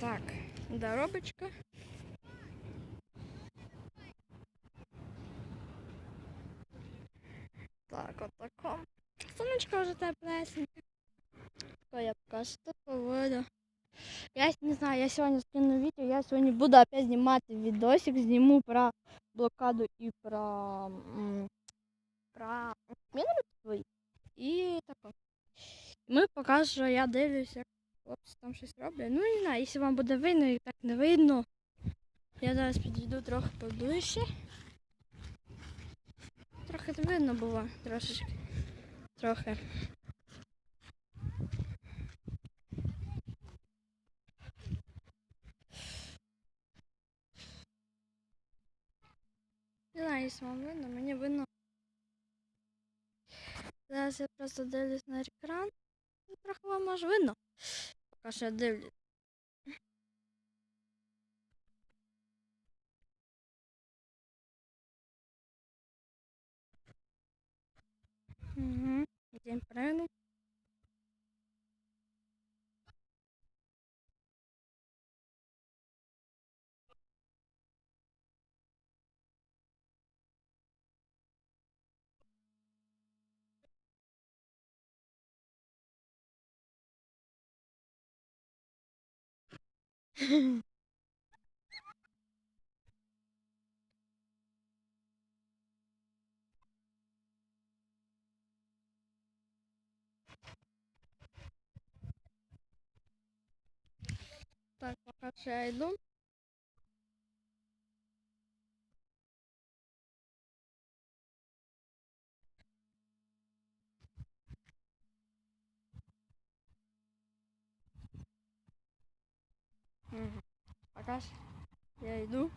Так, доробочка. Так, от тако. Сонечко вже теплесеньке. Ой, я покажу тут погода. Я не знаю, я сегодня скину видео, я сегодня буду опять снимать видосик, сниму про блокаду и про, м, про міни свої. І тако. Ми поки що я дивлюся, як хлопці там щось роблять. Ну, не знаю, якщо вам буде видно і так не видно. Я зараз підійду трохи поближче. Трохи видно було, трошечки. Трохи. Не знаю, якщо вам видно, мені видно. Зараз я просто дивлюсь на екран. Ну, Трохи вам може видно. Поки ще дивлюсь. Угу. День прыгну. Так, пока я йду. Пока що я йду.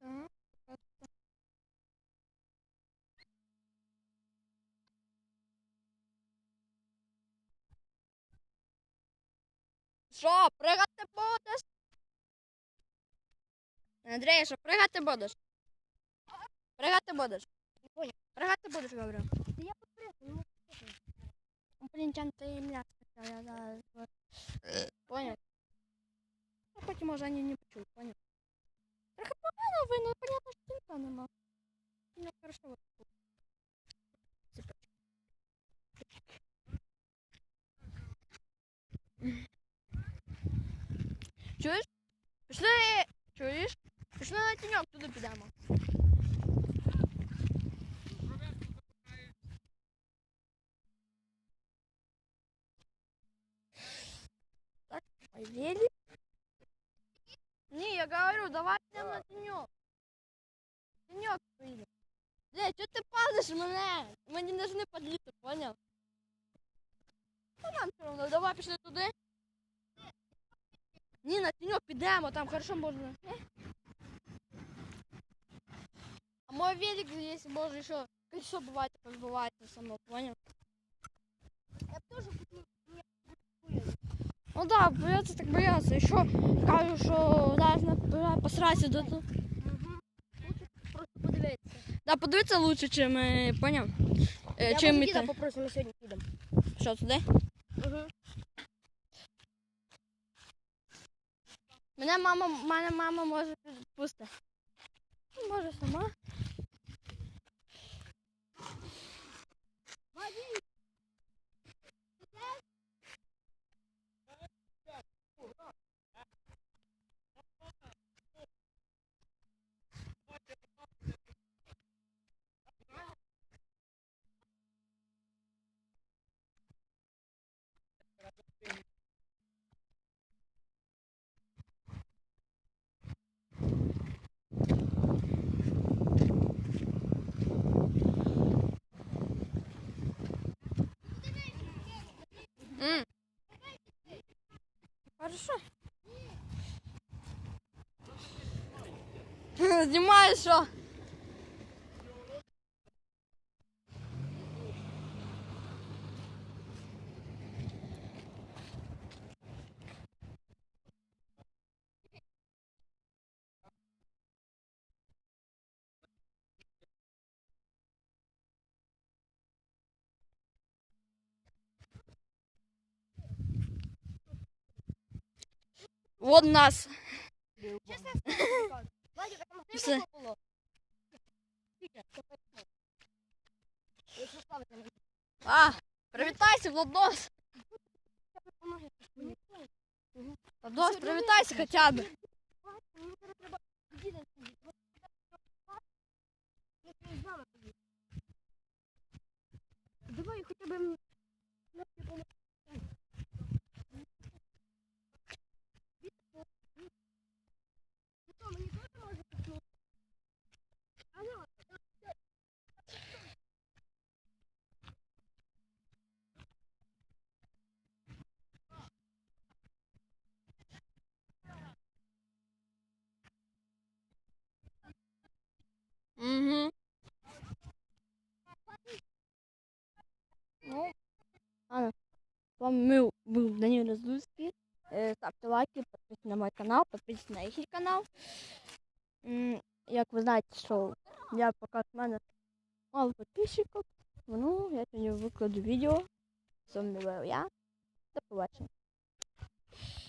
Так. Що, пригати будеш? Андрій, що пригати будеш? Пригати будеш? Пригати будеш, говорю. Я подпрыгну. Ну, Блін, чан ти м'ясо хотів, я зараз. вот. Понял? Ну, потім може вони не почують, понял? Трохи погано видно, понятно, що ніхто нема. Ну, хорошо, вот тут. Цепочка. Чуєш? Пішли! Чуєш? Пішли на тіньок, туди підемо. Так, повели. Не, я говорю, давай идем на тенек. Тенек поедем. Блядь, что ты падаешь меня? Мы не должны подлиться, понял? Ну нам все равно, давай пішли туди. Ні, на тенек підемо, там хорошо можна. Е? А мой велик здесь може еще колесо бывает, разбивается само, понял? Я б тоже хотел. Ну да, бояться так бояться. І що кажу, що зараз посратися до того. Лучше просто подивитися. Да, подивитися лучше, чим е, поняв. Е, Я чим ми діда попросимо сьогодні підемо. Що туди? Угу. Мене мама, мене мама може відпустити. Може сама. М. Хорошо. Знімаєш що? Вот нас. Чесно скажу. Владик, а там Все. глибоко було? Скільки? Це перше. Якщо ставити на А, привітайся, Владос. Владос, привітайся хоча б. Давай хоча б м- на допомогу. Ну що, мені теж може піснути? Алло, Угу. Ну, ладно. С вами был Данил Раздульский. Э, Ставьте лайки, подписывайтесь на мой канал, подписывайтесь на їхній канал. М, Як ви знаєте, що я поки в мене мало підписчиків. Ну, я сьогодні викладу відео. З вами був я. До побачення.